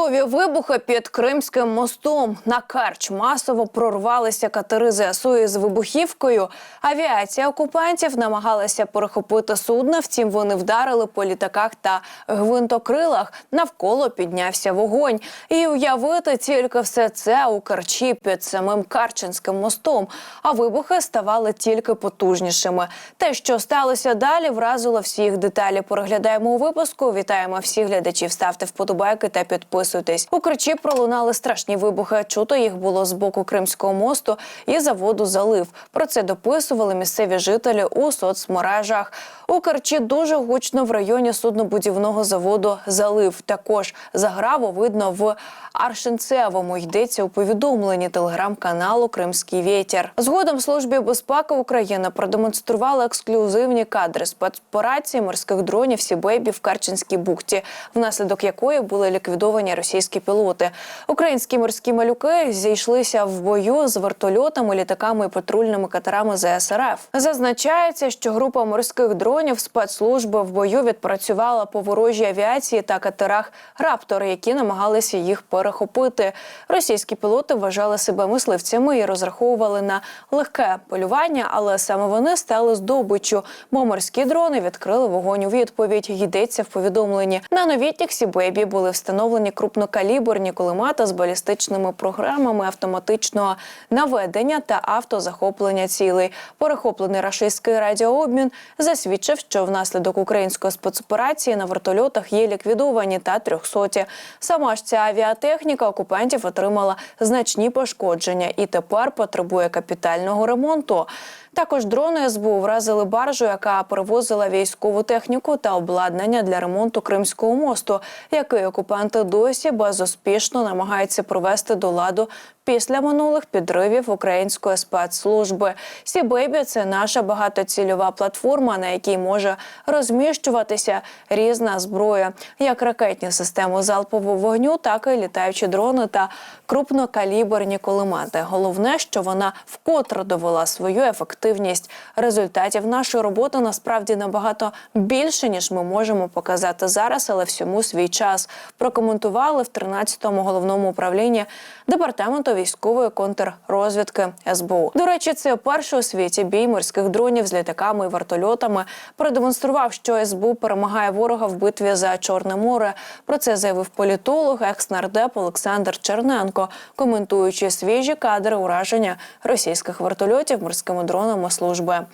Раптові вибухи під Кримським мостом на Керч масово прорвалися катери ЗСУ із вибухівкою. Авіація окупантів намагалася перехопити судна. Втім, вони вдарили по літаках та гвинтокрилах. Навколо піднявся вогонь. І уявити тільки все це у Керчі під самим Карченським мостом. А вибухи ставали тільки потужнішими. Те, що сталося далі, вразило всіх деталі. Переглядаємо у випуску. Вітаємо всіх глядачів. Ставте вподобайки та підписуйтесь. У Керчі пролунали страшні вибухи. Чуто їх було з боку Кримського мосту і заводу залив. Про це дописували місцеві жителі у соцмережах. У Керчі дуже гучно в районі суднобудівного заводу залив. Також заграво видно в Аршинцевому. Йдеться у повідомленні телеграм-каналу Кримський вітер. Згодом службі безпеки України продемонстрували ексклюзивні кадри спецоперації морських дронів Сібейбі в Карченській бухті, внаслідок якої були ліквідовані російські пілоти. Українські морські малюки зійшлися в бою з вертольотами, літаками і патрульними катерами ЗСРФ. Зазначається, що група морських дронів спецслужби в бою відпрацювала по ворожій авіації та катерах Раптор, які намагалися їх перехопити. Російські пілоти вважали себе мисливцями і розраховували на легке полювання, але саме вони стали здобиччю, бо морські дрони відкрили вогонь у відповідь. Йдеться в повідомленні. На новітніх Сібейбі були встановлені крупнокаліберні кулемета з балістичними програмами автоматичного наведення та автозахоплення цілей. Перехоплений рашистський радіообмін засвідчив, що внаслідок української спецоперації на вертольотах є ліквідовані та трьохсоті. Сама ж ця авіатехніка окупантів отримала значні пошкодження і тепер потребує капітального ремонту. Також дрони СБУ вразили баржу, яка перевозила військову техніку та обладнання для ремонту Кримського мосту, який окупанти досі безуспішно намагаються привести до ладу після минулих підривів української спецслужби. Сібейбі це наша багатоцільова платформа, на якій може розміщуватися різна зброя, як ракетні системи залпового вогню, так і літаючі дрони та крупнокаліберні кулемети. Головне, що вона вкотре довела свою ефективність. Результатів нашої роботи насправді набагато більше ніж ми можемо показати зараз, але всьому свій час прокоментували в 13-му головному управлінні департаменту військової контррозвідки СБУ. До речі, це перший у світі бій морських дронів з літаками і вертольотами продемонстрував, що СБУ перемагає ворога в битві за Чорне море. Про це заявив політолог, екс-нардеп Олександр Черненко, коментуючи свіжі кадри ураження російських вертольотів морськими дронами служби.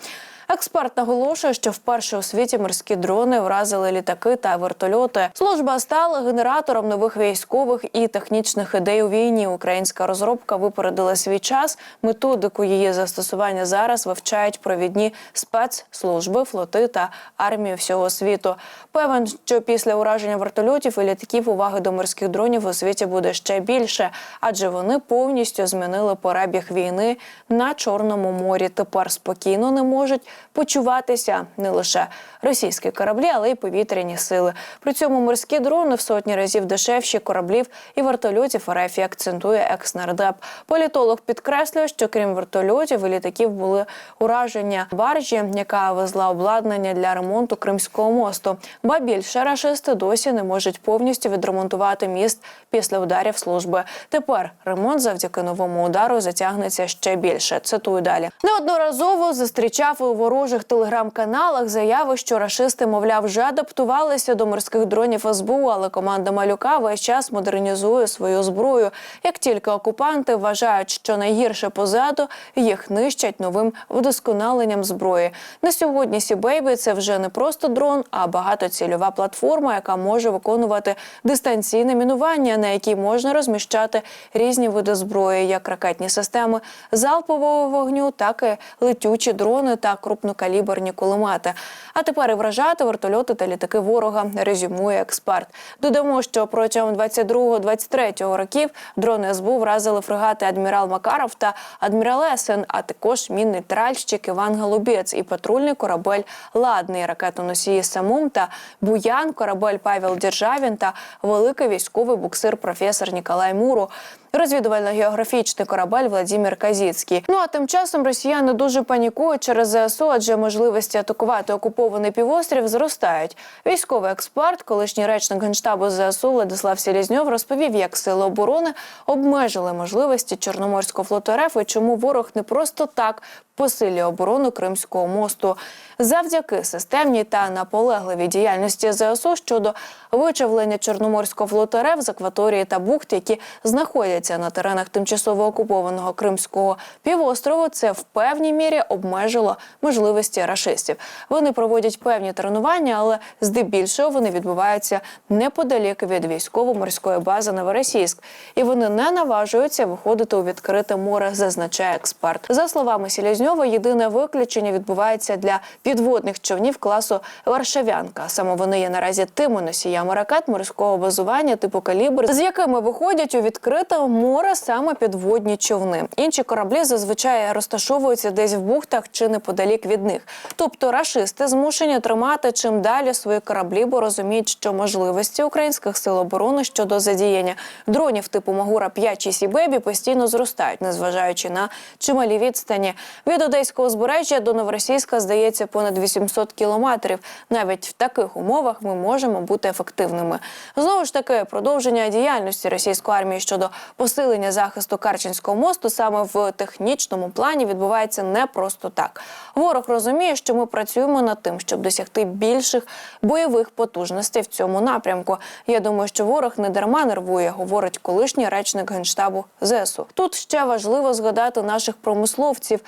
Експерт наголошує, що вперше у світі морські дрони вразили літаки та вертольоти. Служба стала генератором нових військових і технічних ідей у війні. Українська розробка випередила свій час. Методику її застосування зараз вивчають провідні спецслужби, флоти та армії всього світу. Певен, що після ураження вертольотів і літаків уваги до морських дронів у світі буде ще більше, адже вони повністю змінили перебіг війни на чорному морі. Тепер спокійно не можуть почуватися не лише російські кораблі, але й повітряні сили. При цьому морські дрони в сотні разів дешевші кораблів і вертольотів РФ акцентує екснардеп. Політолог підкреслює, що крім вертольотів і літаків були ураження баржі, яка везла обладнання для ремонту Кримського мосту. Ба більше рашисти досі не можуть повністю відремонтувати міст після ударів служби. Тепер ремонт завдяки новому удару затягнеться ще більше. Цитую далі. Неодноразово зустрічав у ворожих телеграм-каналах заяви, що рашисти, мовляв, вже адаптувалися до морських дронів СБУ, але команда малюка весь час модернізує свою зброю. Як тільки окупанти вважають, що найгірше позаду, їх нищать новим вдосконаленням зброї. На сьогодні Сібейбі це вже не просто дрон, а багатоцільова платформа, яка може виконувати дистанційне мінування, на якій можна розміщати різні види зброї, як ракетні системи залпового вогню, так і летючі дрони та крупнокаліберні кулемети. А тепер і вражати вертольоти та літаки ворога, резюмує експерт. Додамо, що протягом 22-23 років дрони СБУ вразили фрегати адмірал Макаров та адмірал Есен, а також мінний тральщик Іван Голубець і патрульний корабель Ладний, ракетоносії Самум та Буян, корабель Павел Державін та великий військовий буксир професор Ніколай Муру. Розвідувально-географічний корабель Владимир Казіцький. Ну а тим часом росіяни дуже панікують через ЗСУ адже можливості атакувати окупований півострів зростають. Військовий експерт, колишній речник генштабу ЗСУ Владислав Селізньов розповів, як сили оборони обмежили можливості Чорноморського флоту РФ і чому ворог не просто так посилює оборону Кримського мосту. Завдяки системній та наполегливій діяльності ЗСУ щодо вичавлення Чорноморського флоту з акваторії та бухт, які знаходяться на теренах тимчасово окупованого Кримського півострову, це в певній мірі обмежило можливості рашистів. Вони проводять певні тренування, але здебільшого вони відбуваються неподалік від військово-морської бази Новоросійськ, і вони не наважуються виходити у відкрите море, зазначає експерт. За словами Селізньова, єдине виключення відбувається для підводних човнів класу Варшавянка. Саме вони є наразі тими носіями ракет морського базування типу калібр, з якими виходять у відкрите море саме підводні човни. Інші кораблі зазвичай розташовуються десь в бухтах чи неподалік від них. Тобто рашисти змушені тримати чим далі свої кораблі, бо розуміють, що можливості українських сил оборони щодо задіяння дронів типу Магура 5 чи Сібебі постійно зростають, незважаючи на чималі відстані. Від одеського узбережжя до Новоросійська здається понад 800 кілометрів. Навіть в таких умовах ми можемо бути ефективними. Знову ж таки, продовження діяльності російської армії щодо посилення захисту Карченського мосту саме в технічному плані відбувається не просто так. Ворог розуміє, що ми працюємо над тим, щоб досягти більших бойових потужностей в цьому напрямку. Я думаю, що ворог не дарма нервує, говорить колишній речник генштабу ЗСУ. Тут ще важливо згадати наших промисловців.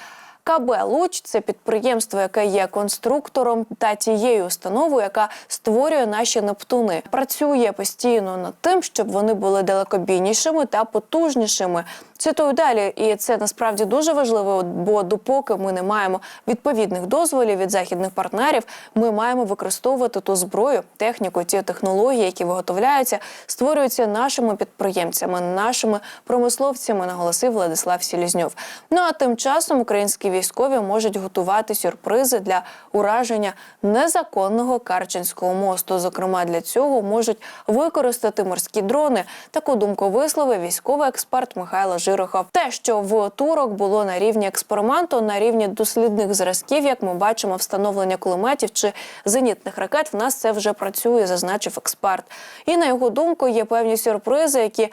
КБ Луч це підприємство, яке є конструктором та тією установою, яка створює наші нептуни. Працює постійно над тим, щоб вони були далекобійнішими та потужнішими. Цитую далі, і це насправді дуже важливо, бо допоки ми не маємо відповідних дозволів від західних партнерів, ми маємо використовувати ту зброю, техніку, ті технології, які виготовляються, створюються нашими підприємцями, нашими промисловцями, наголосив Владислав Сілізньов. Ну а тим часом українські військові можуть готувати сюрпризи для ураження незаконного Карченського мосту. Зокрема, для цього можуть використати морські дрони. Таку думку висловив військовий експерт Михайло Жирохов. Те, що в турок було на рівні експерименту, на рівні дослідних зразків, як ми бачимо, встановлення кулеметів чи зенітних ракет, в нас це вже працює, зазначив експерт. І на його думку є певні сюрпризи, які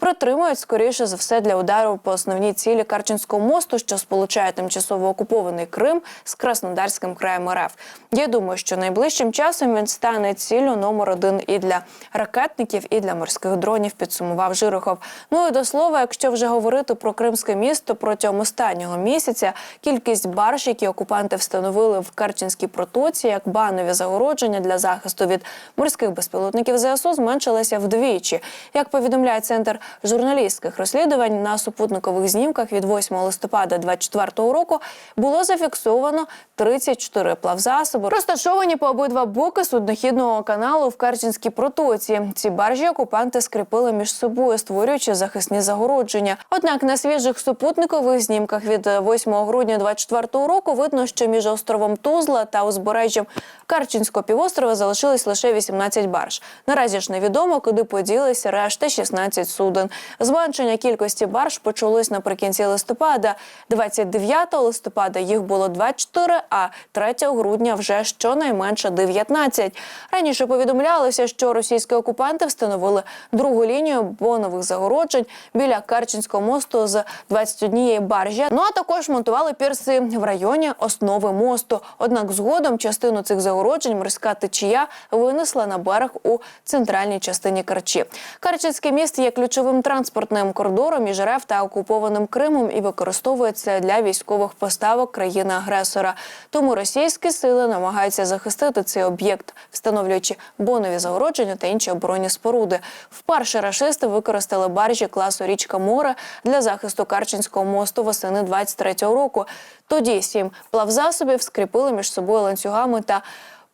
Протримують скоріше за все для удару по основній цілі Карченського мосту, що сполучає тимчасово окупований Крим з Краснодарським краєм РФ. Я думаю, що найближчим часом він стане ціллю номер один і для ракетників, і для морських дронів. Підсумував Жирохов. Ну і до слова, якщо вже говорити про Кримське місто протягом останнього місяця, кількість барж, які окупанти встановили в Керченській протоці, як банові загородження для захисту від морських безпілотників ЗСУ, зменшилася вдвічі. Як повідомляє центр журналістських розслідувань на супутникових знімках від 8 листопада 2024 року було зафіксовано 34 плавзасоби, розташовані по обидва боки суднохідного каналу в Керченській протоці. Ці баржі окупанти скріпили між собою, створюючи захисні загородження. Однак на свіжих супутникових знімках від 8 грудня 2024 року видно, що між островом Тузла та узбережжям Карченського півострова залишилось лише 18 барж. Наразі ж невідомо, куди поділися решта 16 суден. Зменшення кількості барж почалось наприкінці листопада. 29 листопада їх було 24, а 3 грудня вже щонайменше 19. Раніше повідомлялося, що російські окупанти встановили другу лінію бонових загороджень біля Керченського мосту з 21 баржі. Ну а також монтували пірси в районі основи мосту. Однак згодом частину цих загороджень морська течія винесла на берег у центральній частині Керчі. Керченський міст є ключовим транспортним коридором між РФ та окупованим Кримом і використовується для військових поставок країни-агресора. Тому російські сили намагаються захистити цей об'єкт, встановлюючи бонові загородження та інші оборонні споруди. Вперше рашисти використали баржі класу річка море для захисту Карченського мосту восени 23-го року. Тоді сім плавзасобів скріпили між собою ланцюгами та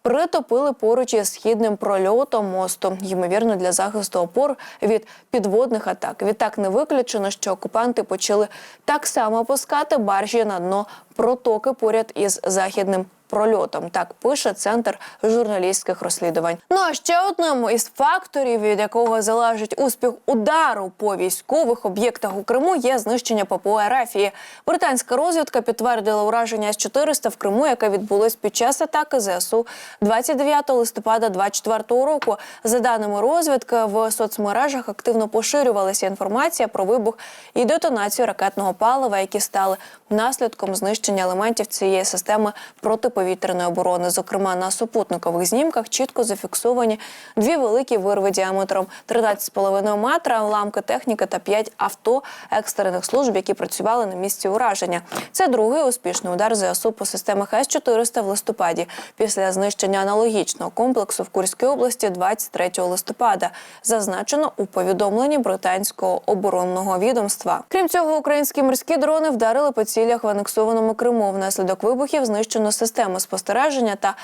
притопили поруч із східним прольотом мосту, ймовірно, для захисту опор від підводних атак. Відтак не виключено, що окупанти почали так само пускати баржі на дно протоки поряд із західним прольотом. Так пише центр журналістських розслідувань. Ну а ще одним із факторів, від якого залежить успіх удару по військових об'єктах у Криму, є знищення ППО Арафії. Британська розвідка підтвердила ураження с 400 в Криму, яке відбулось під час атаки ЗСУ 29 листопада 2024 року. За даними розвідки, в соцмережах активно поширювалася інформація про вибух і детонацію ракетного палива, які стали наслідком знищення елементів цієї системи протиповітряної оборони. Зокрема, на супутникових знімках чітко зафіксовані дві великі вирви діаметром 13,5 метра, уламки техніки та п'ять авто екстрених служб, які працювали на місці ураження. Це другий успішний удар ЗСУ по системах С-400 в листопаді після знищення аналогічного комплексу в Курській області 23 листопада. Зазначено у повідомленні британського оборонного відомства. Крім цього, українські морські дрони вдарили по цілях в анексованому Криму. Внаслідок вибухів знищено системи спостереження та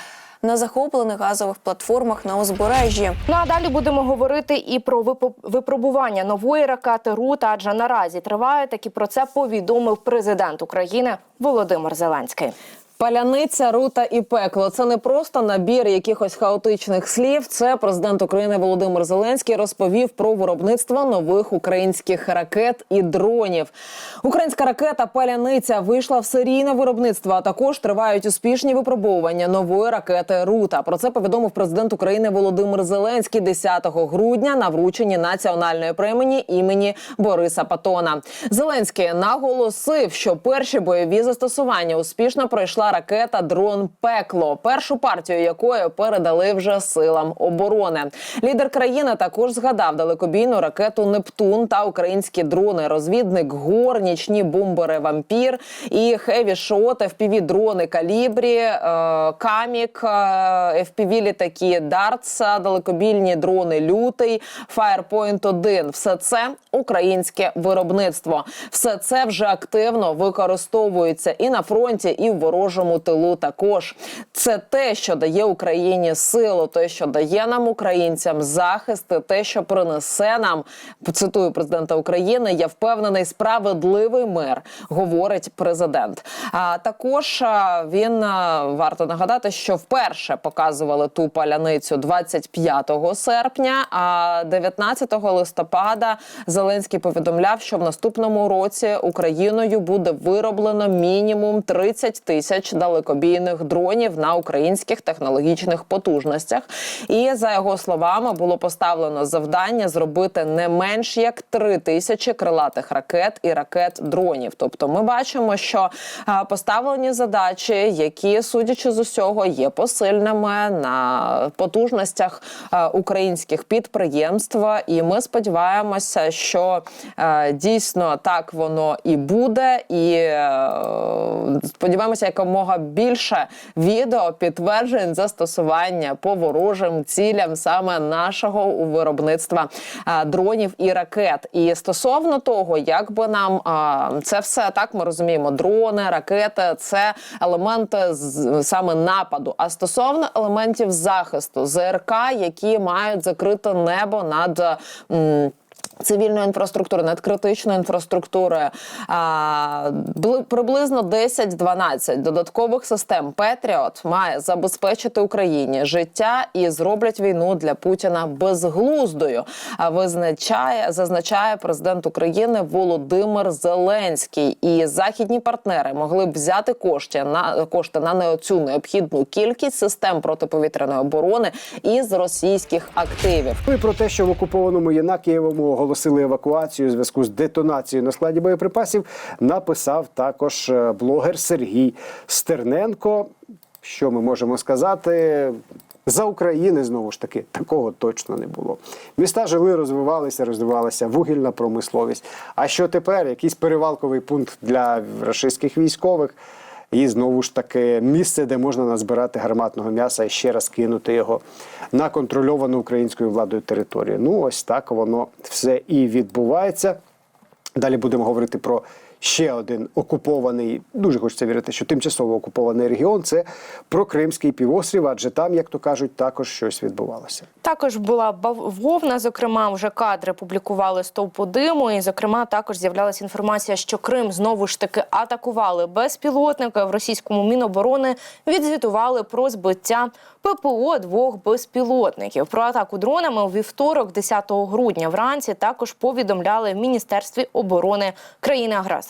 на захоплених газових платформах на узбережжі. Ну а далі будемо говорити і про випробування нової ракети РУТ, адже наразі триває так і про це повідомив президент України Володимир Зеленський. Паляниця, рута і пекло це не просто набір якихось хаотичних слів. Це президент України Володимир Зеленський розповів про виробництво нових українських ракет і дронів. Українська ракета Паляниця вийшла в серійне виробництво. А також тривають успішні випробовування нової ракети Рута. Про це повідомив президент України Володимир Зеленський 10 грудня на врученні національної премії імені Бориса Патона. Зеленський наголосив, що перші бойові застосування успішно пройшла ракета дрон Пекло, першу партію якої передали вже силам оборони. Лідер країни також згадав далекобійну ракету Нептун та українські дрони, розвідник гор, нічні бомбери Вампір і хеві шот, fpv дрони Калібрі, е, Камік, е, fpv літаки Дартс, далекобільні дрони Лютий, Firepoint 1 Все це українське виробництво. Все це вже активно використовується і на фронті, і в ворожому тилу. Також це те, що дає Україні силу, те, що дає нам українцям захист, те, що принесе нам цитую президента України. Я впевнений, справедливий мир, говорить президент. А також він варто нагадати, що вперше показували ту паляницю 25 серпня. А 19 листопада Зеленський повідомляв, що в наступному році Україною буде вироблено мінімум 30 тисяч далекобійних дронів на українських технологічних потужностях. І за його словами було поставлено завдання зробити не менш як 3 тисячі крилатих ракет і ракет дронів. Тобто, ми бачимо, що поставлені задачі, які судячи з усього, є посильними на потужностях українських підприємств. І ми сподіваємося, що дійсно так воно і буде, і сподіваємося, якомога більше відео підтверджень застосування по ворожим цілям саме нашого виробництва е, дронів і ракет. І стосовно того, як би нам е, це все так ми розуміємо, дрони, ракети це елементи саме нападу. А стосовно елементів захисту ЗРК, які мають закрите небо над. Цивільної інфраструктури над критичною інфраструктурою а, приблизно 10-12 додаткових систем Петріот має забезпечити Україні життя і зроблять війну для Путіна безглуздою. А визначає зазначає президент України Володимир Зеленський. І західні партнери могли б взяти кошти на кошти на не цю необхідну кількість систем протиповітряної оборони із російських активів. І про те, що в окупованому Єнакієвому оголосили евакуацію у зв'язку з детонацією на складі боєприпасів, написав також е, блогер Сергій Стерненко. Що ми можемо сказати? За України знову ж таки такого точно не було. Міста жили, розвивалися, розвивалася вугільна промисловість. А що тепер? Якийсь перевалковий пункт для російських військових. І знову ж таки місце, де можна назбирати гарматного м'яса і ще раз кинути його на контрольовану українською владою територію. Ну ось так воно все і відбувається. Далі будемо говорити про ще один окупований, дуже хочеться вірити, що тимчасово окупований регіон це прокримський півострів, адже там, як то кажуть, також щось відбувалося. Також була бавовна. Зокрема, вже кадри публікували стовпу диму. І, зокрема, також з'являлася інформація, що Крим знову ж таки атакували безпілотники. В російському міноборони відзвітували про збиття ППО двох безпілотників. Про атаку дронами у вівторок, 10 грудня, вранці також повідомляли в міністерстві оборони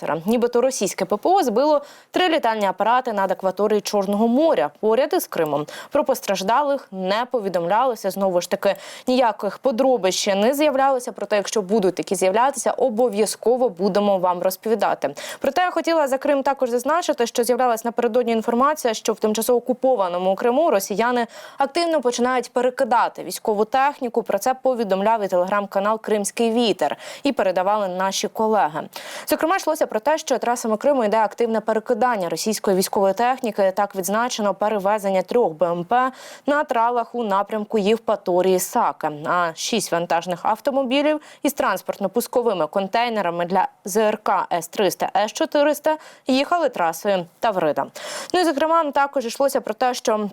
країни-агресора. Нібито російське ППО збило три літальні апарати над акваторією Чорного моря поряд із Кримом. Про постраждалих не повідомлялося. Знову ж таки, ніяких подробиць ще не з'являлося. Проте, якщо будуть такі з'являтися, обов'язково будемо вам розповідати. Проте я хотіла за Крим також зазначити, що з'являлась напередодні інформація, що в тимчасово окупованому Криму росіяни активно починають перекидати військову техніку. Про це повідомляв і телеграм-канал Кримський вітер і передавали наші колеги. Зокрема, йшлося про те, що трасами Криму йде активне перекидання російської військової техніки. Так відзначено перевезення трьох БМП на тралах у напрямку Євпаторії Саки. А шість вантажних автомобілів із транспортно-пусковими контейнерами для ЗРК С-300, С-400 їхали трасою Таврида. Ну і зокрема, також йшлося про те, що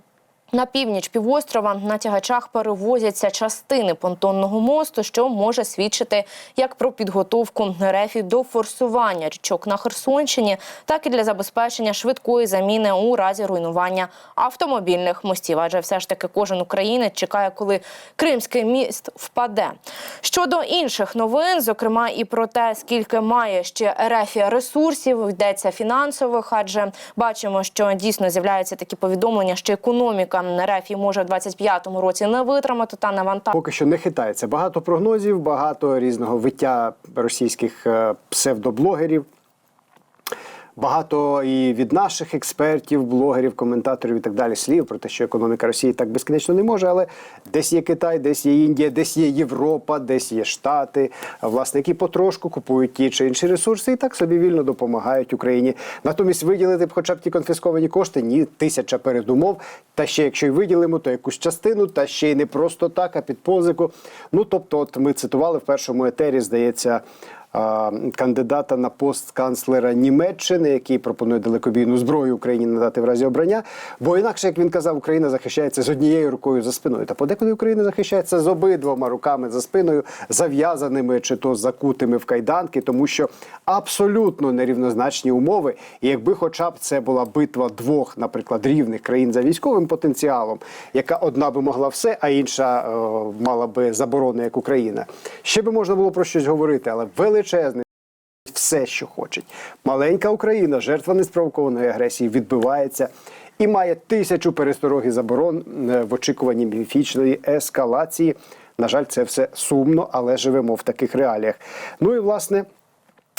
на північ півострова на тягачах перевозяться частини понтонного мосту, що може свідчити як про підготовку рефів до форсування річок на Херсонщині, так і для забезпечення швидкої заміни у разі руйнування автомобільних мостів. Адже все ж таки кожен українець чекає, коли Кримський міст впаде. Щодо інших новин, зокрема і про те, скільки має ще рефія ресурсів, йдеться фінансових, адже бачимо, що дійсно з'являються такі повідомлення, що економіка РФ може в 25-му році не витримати та навантаження. Поки що не хитається. Багато прогнозів, багато різного виття російських е, псевдоблогерів. Багато і від наших експертів, блогерів, коментаторів і так далі слів про те, що економіка Росії так безкінечно не може, але десь є Китай, десь є Індія, десь є Європа, десь є Штати, власне, які потрошку купують ті чи інші ресурси і так собі вільно допомагають Україні. Натомість виділити б хоча б ті конфісковані кошти, ні, тисяча передумов. Та ще якщо й виділимо, то якусь частину, та ще й не просто так, а під позику. Ну тобто, от ми цитували в першому етері, здається кандидата на пост канцлера Німеччини, який пропонує далекобійну зброю Україні надати в разі обрання. Бо інакше, як він казав, Україна захищається з однією рукою за спиною. Та подекуди Україна захищається з обидвома руками за спиною, зав'язаними чи то закутими в кайданки, тому що абсолютно нерівнозначні умови. І якби, хоча б це була битва двох, наприклад, рівних країн за військовим потенціалом, яка одна би могла все, а інша е, мала би заборони, як Україна. Ще би можна було про щось говорити, але величезний. Все, що хочуть. Маленька Україна, жертва неспровокованої агресії, відбивається і має тисячу пересторог і заборон е, в очікуванні міфічної ескалації. На жаль, це все сумно, але живемо в таких реаліях. Ну і власне.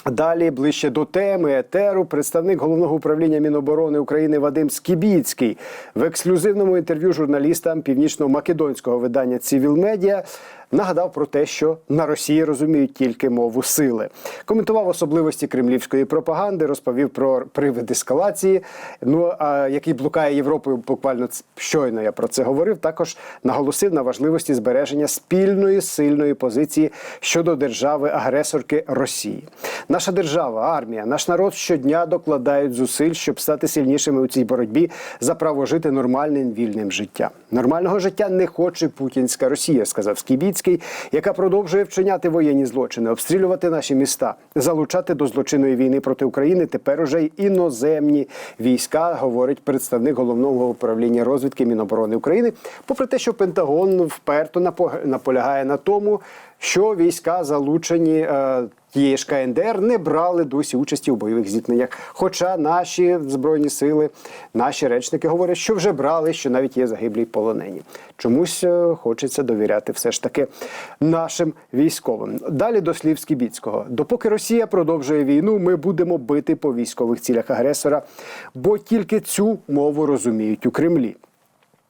Далі ближче до теми етеру представник головного управління Міноборони України Вадим Скібіцький в ексклюзивному інтерв'ю журналістам північно-македонського видання Цивіл Медіа нагадав про те, що на Росії розуміють тільки мову сили. Коментував особливості кремлівської пропаганди, розповів про привид ескалації. Ну а який блукає Європою, буквально щойно я про це говорив. Також наголосив на важливості збереження спільної сильної позиції щодо держави-агресорки Росії. Наша держава, армія, наш народ щодня докладають зусиль, щоб стати сильнішими у цій боротьбі за право жити нормальним вільним життям. Нормального життя не хоче путінська Росія, сказав Скібіцький, яка продовжує вчиняти воєнні злочини, обстрілювати наші міста, залучати до злочинної війни проти України тепер уже й іноземні війська, говорить представник головного управління розвідки Міноборони України. Попри те, що Пентагон вперто напо- наполягає на тому, що війська залучені е, тієї ж КНДР не брали досі участі у бойових зіткненнях. Хоча наші збройні сили, наші речники говорять, що вже брали, що навіть є загиблі полонені. Чомусь е, хочеться довіряти все ж таки нашим військовим. Далі до слів Скібіцького. Допоки Росія продовжує війну, ми будемо бити по військових цілях агресора, бо тільки цю мову розуміють у Кремлі.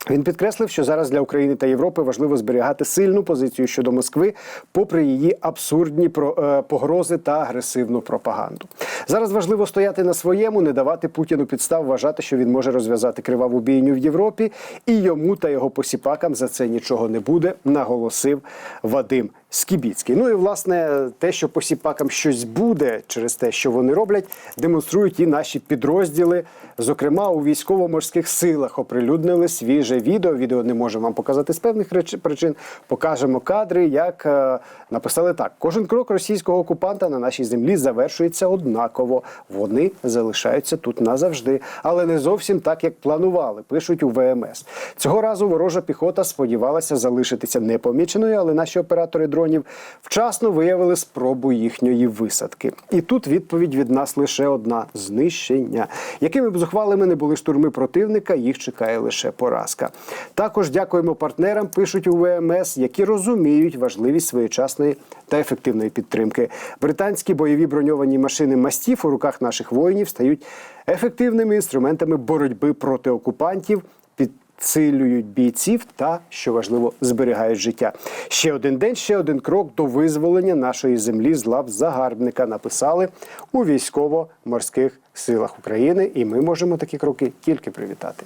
Він підкреслив, що зараз для України та Європи важливо зберігати сильну позицію щодо Москви, попри її абсурдні е, погрози та агресивну пропаганду. Зараз важливо стояти на своєму, не давати Путіну підстав вважати, що він може розв'язати криваву бійню в Європі, і йому та його посіпакам за це нічого не буде, наголосив Вадим Скібіцький. Ну і власне те, що по сіпакам щось буде через те, що вони роблять, демонструють і наші підрозділи. Зокрема, у військово-морських силах оприлюднили свіже відео. Відео не можемо вам показати з певних причин. Покажемо кадри, як е, написали так: кожен крок російського окупанта на нашій землі завершується однаково. Вони залишаються тут назавжди, але не зовсім так, як планували. Пишуть у ВМС. Цього разу ворожа піхота сподівалася залишитися непоміченою, але наші оператори дронів вчасно виявили спробу їхньої висадки. І тут відповідь від нас лише одна: знищення. Якими б зухвалими не були штурми противника, їх чекає лише поразка. Також дякуємо партнерам, пишуть у ВМС, які розуміють важливість своєчасної та ефективної підтримки. Британські бойові броньовані машини мастів у руках наших воїнів стають ефективними інструментами боротьби проти окупантів. Підсилюють бійців та, що важливо, зберігають життя. Ще один день, ще один крок до визволення нашої землі з лав загарбника. Написали у військово-морських силах України, і ми можемо такі кроки тільки привітати.